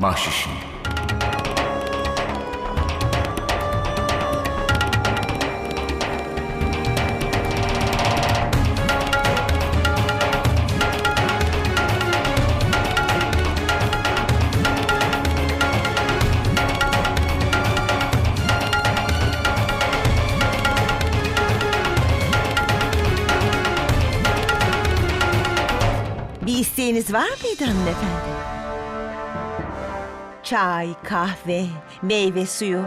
Bahşişin. Bir isteğiniz var mıydı hanımefendi? Çay, kahve, meyve suyu.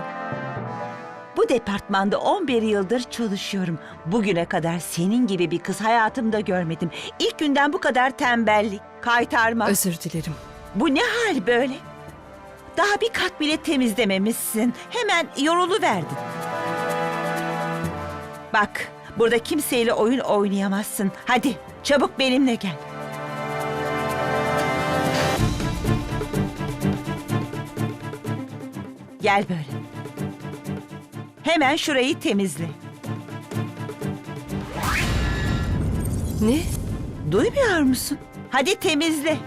Bu departmanda 11 yıldır çalışıyorum. Bugüne kadar senin gibi bir kız hayatımda görmedim. İlk günden bu kadar tembellik, kaytarma. Özür dilerim. Bu ne hal böyle? Daha bir kat bile temizlememişsin. Hemen yorulu verdin. Bak, burada kimseyle oyun oynayamazsın. Hadi, çabuk benimle gel. Gel böyle. Hemen şurayı temizle. Ne? Duymuyor musun? Hadi temizle.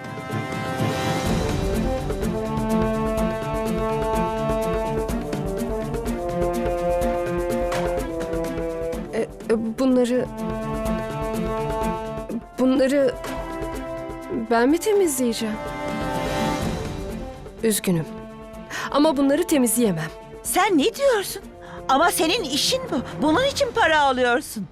E, e, bunları... Bunları... Ben mi temizleyeceğim? Üzgünüm. Ama bunları temizleyemem. Sen ne diyorsun? Ama senin işin bu. Bunun için para alıyorsun.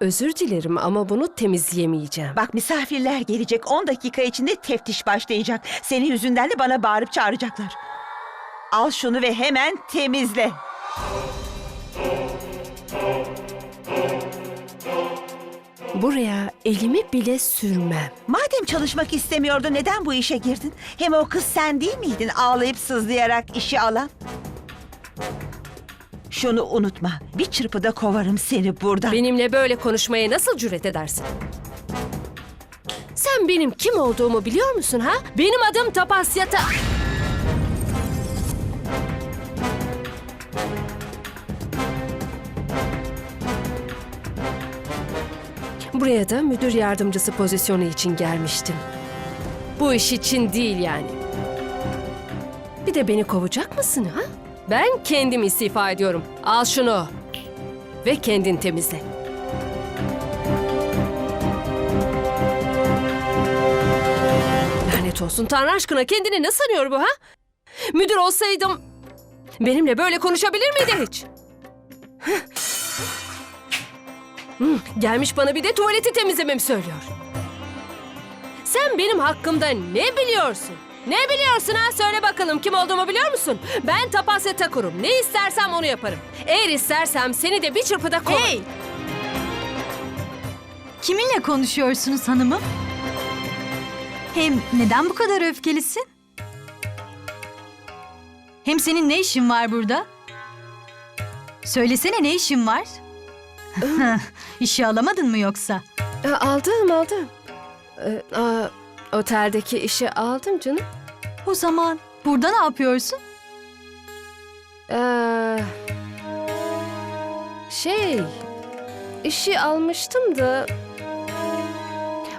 Özür dilerim ama bunu temizleyemeyeceğim. Bak misafirler gelecek. 10 dakika içinde teftiş başlayacak. Senin yüzünden de bana bağırıp çağıracaklar. Al şunu ve hemen temizle. Buraya elimi bile sürmem. Madem çalışmak istemiyordu neden bu işe girdin? Hem o kız sen değil miydin ağlayıp sızlayarak işi alan? Şunu unutma. Bir çırpıda kovarım seni buradan. Benimle böyle konuşmaya nasıl cüret edersin? Sen benim kim olduğumu biliyor musun ha? Benim adım Tapasyata. Buraya da müdür yardımcısı pozisyonu için gelmiştim. Bu iş için değil yani. Bir de beni kovacak mısın ha? Ben kendim istifa ediyorum. Al şunu. Ve kendin temizle. Lanet olsun Tanrı aşkına kendini ne sanıyor bu ha? Müdür olsaydım benimle böyle konuşabilir miydi hiç? Hmm, gelmiş bana bir de tuvaleti temizlememi söylüyor. Sen benim hakkımda ne biliyorsun? Ne biliyorsun ha? Söyle bakalım kim olduğumu biliyor musun? Ben Tapasya Takur'um. Ne istersem onu yaparım. Eğer istersem seni de bir çırpıda kovarım. Hey! Kiminle konuşuyorsunuz hanımım? Hem neden bu kadar öfkelisin? Hem senin ne işin var burada? Söylesene ne işin var? İşi alamadın mı yoksa? Aa, aldım aldım. Ee, aa, oteldeki işi aldım canım. O zaman burada ne yapıyorsun? Ee, şey, işi almıştım da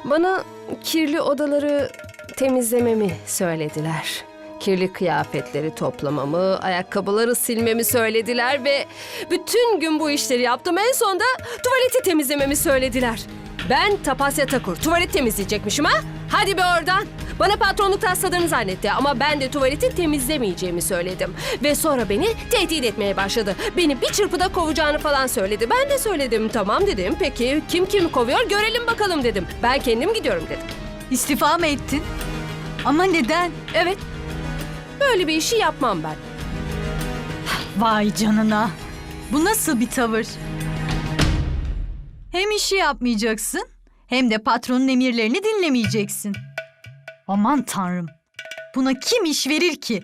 bana kirli odaları temizlememi söylediler. Kirli kıyafetleri toplamamı, ayakkabıları silmemi söylediler ve bütün gün bu işleri yaptım. En sonunda tuvaleti temizlememi söylediler. Ben Tapasya Takur, tuvalet temizleyecekmişim ha? Hadi be oradan. Bana patronluk tasladığını zannetti ama ben de tuvaleti temizlemeyeceğimi söyledim. Ve sonra beni tehdit etmeye başladı. Beni bir çırpıda kovacağını falan söyledi. Ben de söyledim tamam dedim. Peki kim kimi kovuyor görelim bakalım dedim. Ben kendim gidiyorum dedim. İstifa mı ettin? Ama neden? Evet. Böyle bir işi yapmam ben. Vay canına. Bu nasıl bir tavır? Hem işi yapmayacaksın hem de patronun emirlerini dinlemeyeceksin. Aman tanrım. Buna kim iş verir ki?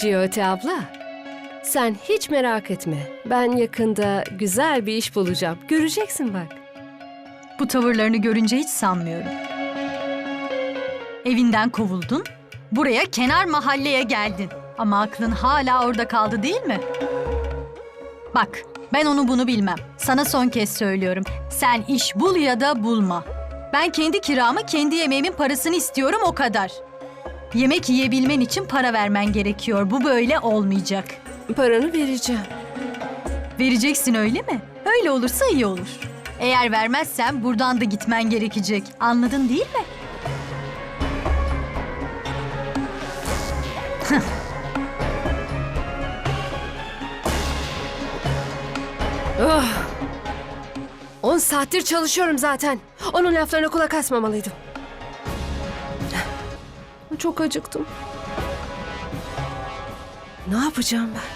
Ciyote abla. Sen hiç merak etme. Ben yakında güzel bir iş bulacağım. Göreceksin bak. Bu tavırlarını görünce hiç sanmıyorum. Evinden kovuldun, buraya kenar mahalleye geldin. Ama aklın hala orada kaldı değil mi? Bak, Ben onu bunu bilmem. Sana son kez söylüyorum. Sen iş bul ya da bulma. Ben kendi kiramı, kendi yemeğimin parasını istiyorum o kadar. Yemek yiyebilmen için para vermen gerekiyor. Bu böyle olmayacak. Paranı vereceğim. Vereceksin öyle mi? Öyle olursa iyi olur. Eğer vermezsem buradan da gitmen gerekecek. Anladın değil mi? Oh. 10 saattir çalışıyorum zaten. Onun laflarına kulak asmamalıydım. Çok acıktım. Ne yapacağım ben?